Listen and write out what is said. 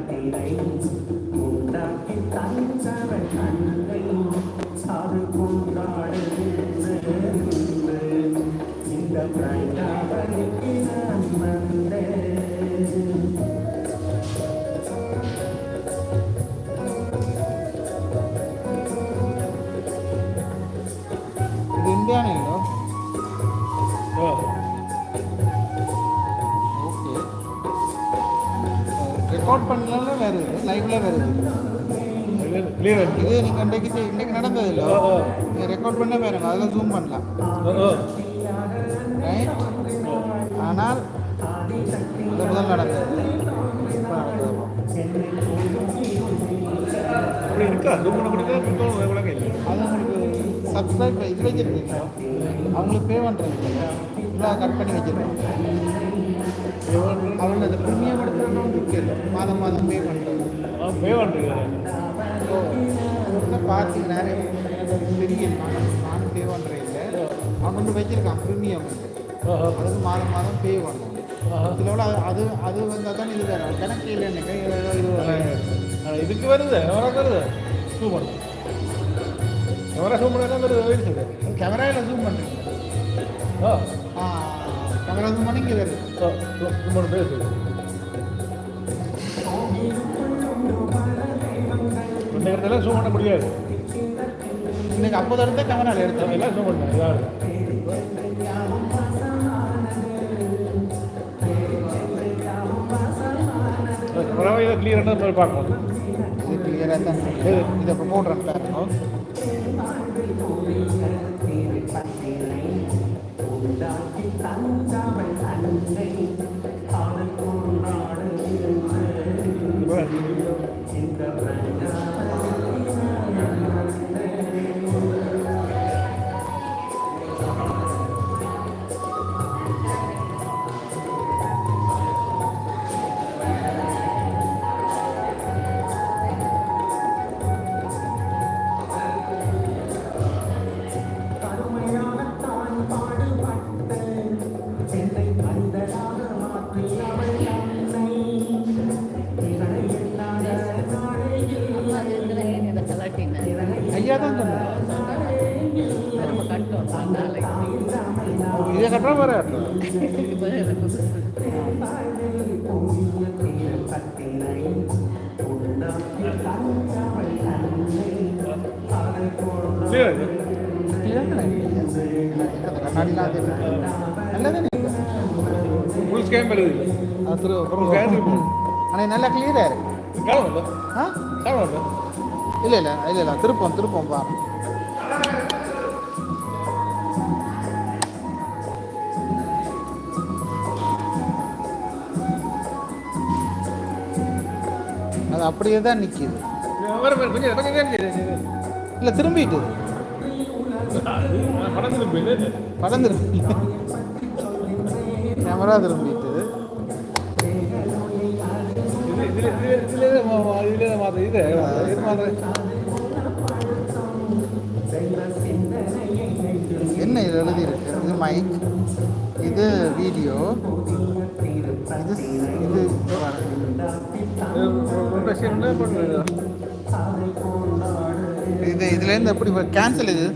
தீரை உண்டாக்கி தஞ்சவன் கண்ணையும் சாது கொண்டாடுகின்ற இந்த பிராண்டாவனுக்கு நான் வந்தேன் ரெக்கார்ட் பண்ணலாம் வருது லைவ்ல வருது கிளியர் ஆச்சு இது. நீங்கள் இன்றைக்கு இன்றைக்கு நடந்தது இல்லை நீங்கள் ரெக்கார்ட் பண்ண பாருங்க அதில் ஜூம் பண்ணலாம். ரைட் ஆனால் இது முதல் நடந்தது இப்போ நடந்தது அது உங்களுக்கு சப்ஸ்கிரைப் இது வச்சிருக்கீங்க அவங்களுக்கு பே பண்ணுறீங்க இல்லை கட் பண்ணி வச்சிருக்கோம் அவங்க அந்த ப்ரீமியம் எடுத்துகிட்டு இருக்கு மாதம் மாதம் பே பண்ணுறது பே பண்ணுறீங்க ஸோ பார்த்து நிறைய தெரியல நானும் பே பண்ணுறேன் இல்லை. அவன் கொண்டு வச்சிருக்கான் ப்ரீமியம் அதுக்கு மாதம் மாதம் பே பண்ணணும். இதில் அது அது அது வந்தால் தான் இது கணக்கு இல்லை எனக்கு ஏதோ இது ஆ, இதுக்கு வருது. எவரா வருது? ஜூம் பண்ணு. எவரா ஜூம் பண்ணா வருது? கேமராவில் ஜூம் பண்ணுறீங்க ஓ ஆ கேமரா ஜூம் பண்ணி இடத்துல ஜூம் பண்ண முடியாது இன்னைக்கு அப்போது எடுத்த கேமராவில் எடுத்தேன் எல்லாம் இதாக பரவாயில்ல பார்க்கணும் இது கிளியராக தான் இதை ஆனால் நல்லா கிளியராக காணும் காணும் இல்லை இல்லை இல்லை இல்லை திருப்பம் திருப்பம் பா அது அப்படியே தான் நிற்கிது இல்லை திரும்பிட்டு படம் திரும்பி கேமரா திரும்பிட்டு. இது இது என்ன இது எழுதியிருக்கு? இது மைக் இது வீடியோ இது இது இது இதுலேருந்து எப்படி கேன்சல் இது?